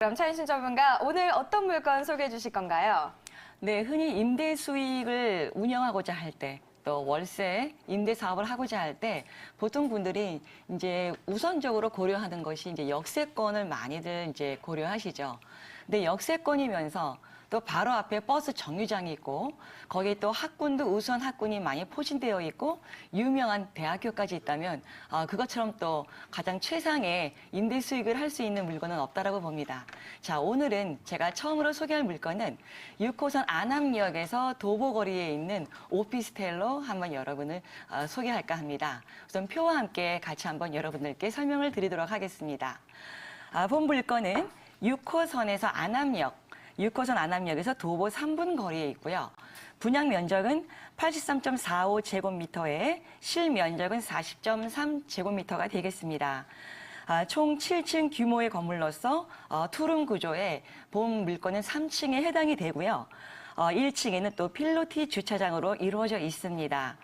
그럼 차인신 전문가 오늘 어떤 물건 소개해 주실 건가요? 네, 흔히 임대 수익을 운영하고자 할 때, 또 월세 임대 사업을 하고자 할 때 보통 분들이 이제 우선적으로 고려하는 것이 이제 역세권을 많이들 이제 고려하시죠. 근데 역세권이면서 또 바로 앞에 버스 정류장이 있고 거기에 또 학군도 우선 학군이 많이 포진되어 있고 유명한 대학교까지 있다면 아, 그것처럼 또 가장 최상의 임대 수익을 할 수 있는 물건은 없다라고 봅니다. 자, 오늘은 제가 처음으로 소개할 물건은 6호선 안암역에서 도보거리에 있는 오피스텔로 한번 여러분을 어, 소개할까 합니다. 우선 표와 함께 같이 한번 여러분들께 설명을 드리도록 하겠습니다. 아, 본 물건은 6호선에서 안암역 6호선 안암역에서 도보 3분 거리에 있고요. 분양 면적은 83.45 제곱미터에 실면적은 40.3 제곱미터가 되겠습니다. 아, 총 7층 규모의 건물로서 어, 투룸 구조의 본 물건은 3층에 해당이 되고요. 어, 1층에는 또 필로티 주차장으로 이루어져 있습니다.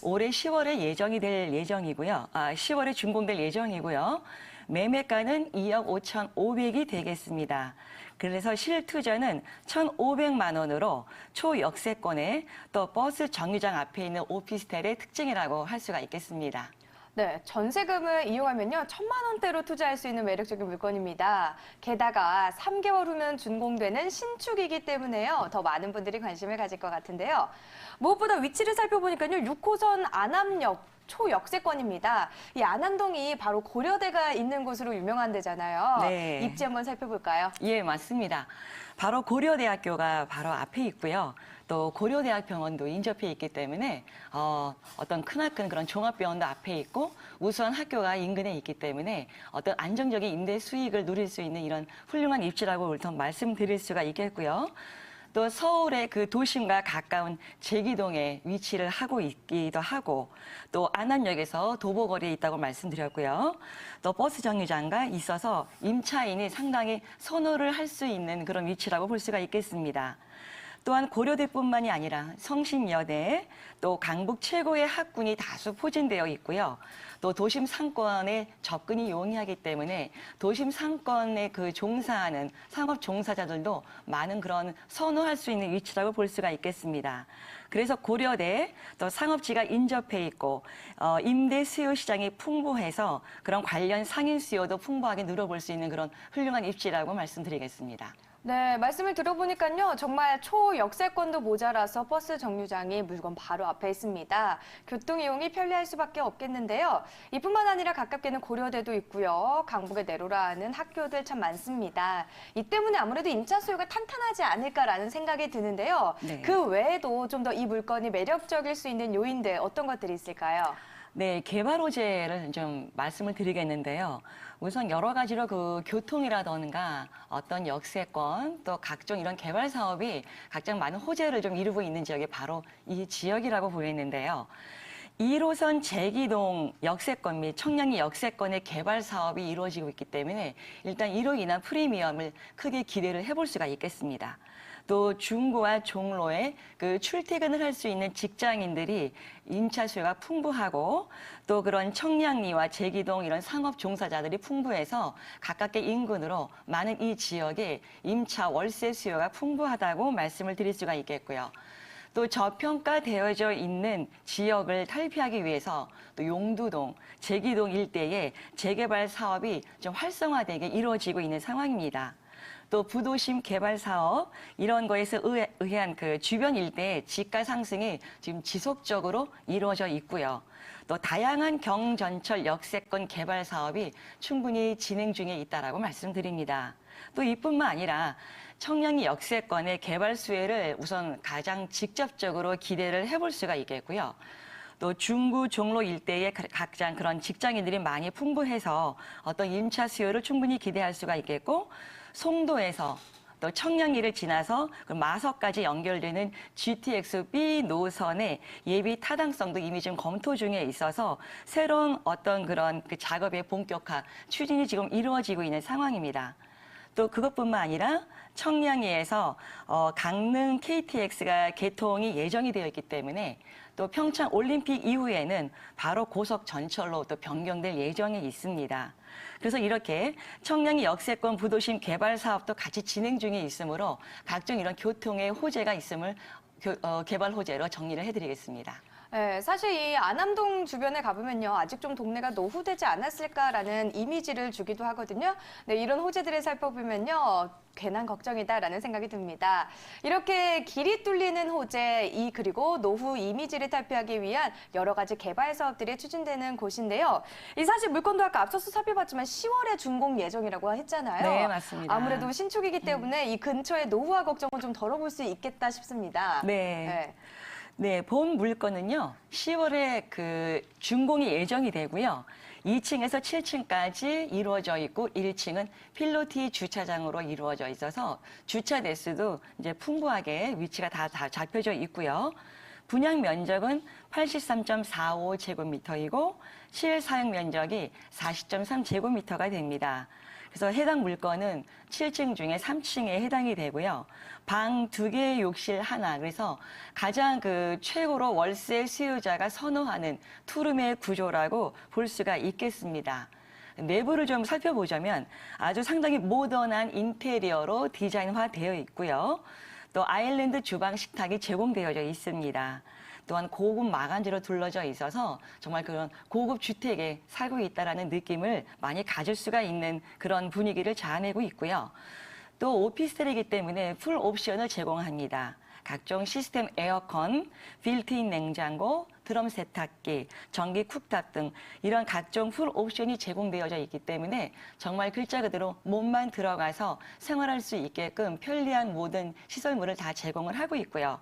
올해 10월에 예정이 될 예정이고요. 아, 10월에 준공될 예정이고요. 매매가는 2억 5,500이 되겠습니다. 그래서 실투자는 1,500만 원으로 초역세권에 또 버스 정류장 앞에 있는 오피스텔의 특징이라고 할 수가 있겠습니다. 네, 전세금을 이용하면요, 천만 원대로 투자할 수 있는 매력적인 물건입니다. 게다가 3개월 후면 준공되는 신축이기 때문에요, 더 많은 분들이 관심을 가질 것 같은데요. 무엇보다 위치를 살펴보니까요, 6호선 안암역 초역세권입니다. 이 안암동이 바로 고려대가 있는 곳으로 유명한 데잖아요. 네. 입지 한번 살펴볼까요? 예, 맞습니다. 바로 고려대학교가 바로 앞에 있고요. 또 고려대학병원도 인접해 있기 때문에 어, 어떤 크나큰 그런 종합병원도 앞에 있고 우수한 학교가 인근에 있기 때문에 어떤 안정적인 임대 수익을 누릴 수 있는 이런 훌륭한 입지라고 우선 말씀드릴 수가 있겠고요. 또 서울의 그 도심과 가까운 제기동에 위치를 하고 있기도 하고 또 안암역에서 도보거리에 있다고 말씀드렸고요. 또 버스 정류장과 있어서 임차인이 상당히 선호를 할 수 있는 그런 위치라고 볼 수가 있겠습니다. 또한 고려대뿐만이 아니라 성신여대, 또 강북 최고의 학군이 다수 포진되어 있고요. 또 도심 상권에 접근이 용이하기 때문에 도심 상권에 그 종사하는 상업 종사자들도 많은 그런 선호할 수 있는 위치라고 볼 수가 있겠습니다. 그래서 고려대 또 상업지가 인접해 있고 어, 임대 수요 시장이 풍부해서 그런 관련 상인 수요도 풍부하게 누려볼 수 있는 그런 훌륭한 입지라고 말씀드리겠습니다. 네, 말씀을 들어보니까요, 정말 초역세권도 모자라서 버스 정류장이 물건 바로 앞에 있습니다. 교통 이용이 편리할 수밖에 없겠는데요. 이뿐만 아니라 가깝게는 고려대도 있고요. 강북에 내로라 하는 학교들 참 많습니다. 이 때문에 아무래도 임차 수요가 탄탄하지 않을까라는 생각이 드는데요. 네. 그 외에도 좀 더 이 물건이 매력적일 수 있는 요인들 어떤 것들이 있을까요? 네, 개발 호재를 좀 말씀을 드리겠는데요. 우선 여러 가지로 그 교통이라던가 어떤 역세권 또 각종 이런 개발 사업이 각종 많은 호재를 좀 이루고 있는 지역이 바로 이 지역이라고 보이는데요. 1호선 제기동 역세권 및 청량리 역세권의 개발 사업이 이루어지고 있기 때문에 일단 이로 인한 프리미엄을 크게 기대를 해볼 수가 있겠습니다. 또 중구와 종로에 그 출퇴근을 할 수 있는 직장인들이 임차 수요가 풍부하고 또 그런 청량리와 제기동 이런 상업 종사자들이 풍부해서 가깝게 인근으로 많은 이 지역에 임차 월세 수요가 풍부하다고 말씀을 드릴 수가 있겠고요. 또 저평가되어져 있는 지역을 탈피하기 위해서 또 용두동, 제기동 일대에 재개발 사업이 좀 활성화되게 이루어지고 있는 상황입니다. 또 부도심 개발 사업 이런 거에서 의해, 의한 그 주변 일대의 지가 상승이 지금 지속적으로 이루어져 있고요. 또 다양한 경전철 역세권 개발 사업이 충분히 진행 중에 있다라고 말씀드립니다. 또 이뿐만 아니라 청량리 역세권의 개발 수혜를 우선 가장 직접적으로 기대를 해볼 수가 있겠고요. 또 중구 종로 일대의 각장 그런 직장인들이 많이 풍부해서 어떤 임차 수요를 충분히 기대할 수가 있겠고 송도에서 또 청량리를 지나서 그 마석까지 연결되는 GTX B 노선의 예비 타당성도 이미 지금 검토 중에 있어서 새로운 어떤 그런 그 작업의 본격화 추진이 지금 이루어지고 있는 상황입니다. 또 그것뿐만 아니라 청량리에서 어, 강릉 KTX가 개통이 예정이 되어 있기 때문에 또 평창 올림픽 이후에는 바로 고속 전철로 또 변경될 예정이 있습니다. 그래서 이렇게 청량리 역세권 부도심 개발 사업도 같이 진행 중에 있으므로 각종 이런 교통의 호재가 있음을 교- 어, 개발 호재로 정리를 해드리겠습니다. 네, 사실 이 안암동 주변에 가보면요. 아직 좀 동네가 노후되지 않았을까라는 이미지를 주기도 하거든요. 네, 이런 호재들을 살펴보면요. 괜한 걱정이다라는 생각이 듭니다. 이렇게 길이 뚫리는 호재, 이 그리고 노후 이미지를 탈피하기 위한 여러 가지 개발 사업들이 추진되는 곳인데요. 이 사실 물건도 아까 앞서서 살펴봤지만 10월에 준공 예정이라고 했잖아요. 네, 맞습니다. 아무래도 신축이기 때문에 이 근처에 노후화 걱정을 좀 덜어볼 수 있겠다 싶습니다. 네. 네. 네, 본 물건은요, 10월에 그 준공이 예정이 되고요. 2층에서 7층까지 이루어져 있고 1층은 필로티 주차장으로 이루어져 있어서 주차 대수도 이제 풍부하게 위치가 다, 다 잡혀져 있고요. 분양 면적은 83.45제곱미터이고 실 사용 면적이 40.3제곱미터가 됩니다. 그래서 해당 물건은 7층 중에 3층에 해당이 되고요. 방 두 개, 욕실 하나. 그래서 가장 그 최고로 월세 수요자가 선호하는 투룸의 구조라고 볼 수가 있겠습니다. 내부를 좀 살펴보자면 아주 상당히 모던한 인테리어로 디자인화되어 있고요. 또 아일랜드 주방 식탁이 제공되어져 있습니다. 또한 고급 마감재로 둘러져 있어서 정말 그런 고급 주택에 살고 있다라는 느낌을 많이 가질 수가 있는 그런 분위기를 자아내고 있고요. 또 오피스텔이기 때문에 풀 옵션을 제공합니다. 각종 시스템 에어컨, 빌트인 냉장고, 드럼 세탁기, 전기 쿡탑 등 이런 각종 풀 옵션이 제공되어져 있기 때문에 정말 글자 그대로 몸만 들어가서 생활할 수 있게끔 편리한 모든 시설물을 다 제공을 하고 있고요.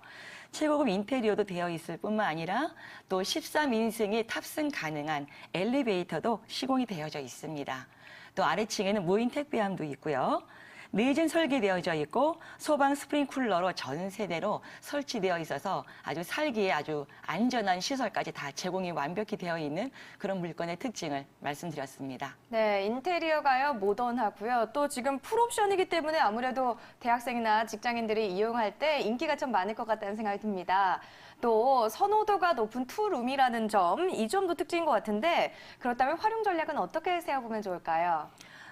최고급 인테리어도 되어 있을 뿐만 아니라 또 13인승이 탑승 가능한 엘리베이터도 시공이 되어져 있습니다. 또 아래층에는 무인 택배함도 있고요. 내진 설계되어져 있고 소방 스프링쿨러로 전 세대로 설치되어 있어서 아주 살기에 아주 안전한 시설까지 다 제공이 완벽히 되어 있는 그런 물건의 특징을 말씀드렸습니다. 네, 인테리어가요 모던하고요. 또 지금 풀옵션이기 때문에 아무래도 대학생이나 직장인들이 이용할 때 인기가 좀 많을 것 같다는 생각이 듭니다. 또 선호도가 높은 투룸이라는 점, 이 점도 특징인 것 같은데 그렇다면 활용 전략은 어떻게 세워보면 좋을까요?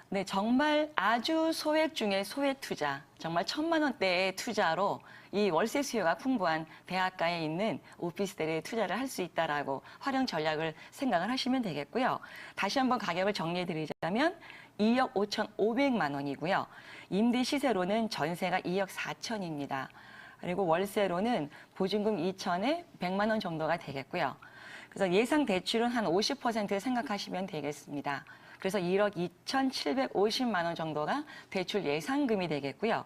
네, 정말 아주 소액 중에 소액 투자, 정말 천만 원대의 투자로 이 월세 수요가 풍부한 대학가에 있는 오피스텔에 투자를 할 수 있다라고 활용 전략을 생각을 하시면 되겠고요. 다시 한번 가격을 정리해 드리자면 2억 5,500만 원이고요. 임대 시세로는 전세가 2억 4천입니다. 그리고 월세로는 보증금 2천에 100만 원 정도가 되겠고요. 그래서 예상 대출은 한 50% 생각하시면 되겠습니다. 그래서 1억 2,750만 원 정도가 대출 예상금이 되겠고요.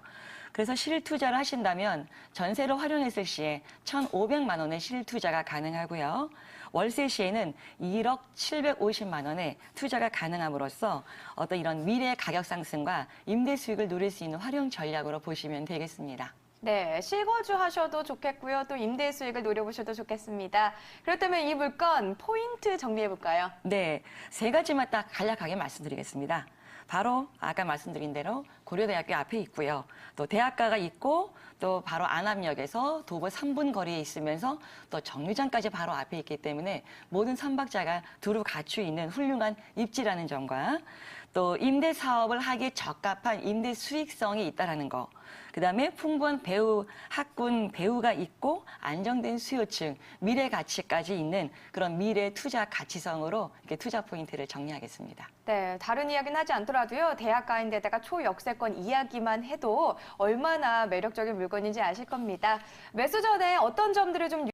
그래서 실투자를 하신다면 전세로 활용했을 시에 1,500만 원의 실투자가 가능하고요. 월세 시에는 1억 750만 원의 투자가 가능함으로써 어떤 이런 미래 가격 상승과 임대 수익을 누릴 수 있는 활용 전략으로 보시면 되겠습니다. 네, 실거주 하셔도 좋겠고요. 또 임대 수익을 노려보셔도 좋겠습니다. 그렇다면 이 물건 포인트 정리해볼까요? 네, 세 가지만 딱 간략하게 말씀드리겠습니다. 바로 아까 말씀드린 대로 고려대학교 앞에 있고요. 또 대학가가 있고 또 바로 안암역에서 도보 3분 거리에 있으면서 또 정류장까지 바로 앞에 있기 때문에 모든 삼박자가 두루 갖추 있는 훌륭한 입지라는 점과 또 임대 사업을 하기에 적합한 임대 수익성이 있다라는 거. 그다음에 풍부한 배우 학군 배우가 있고 안정된 수요층 미래 가치까지 있는 그런 미래 투자 가치성으로 이렇게 투자 포인트를 정리하겠습니다. 네, 다른 이야기는 하지 않더라도요. 대학가인 데다가 초역세권 이야기만 해도 얼마나 매력적인 물건인지 아실 겁니다. 매수 전에 어떤 점들을 좀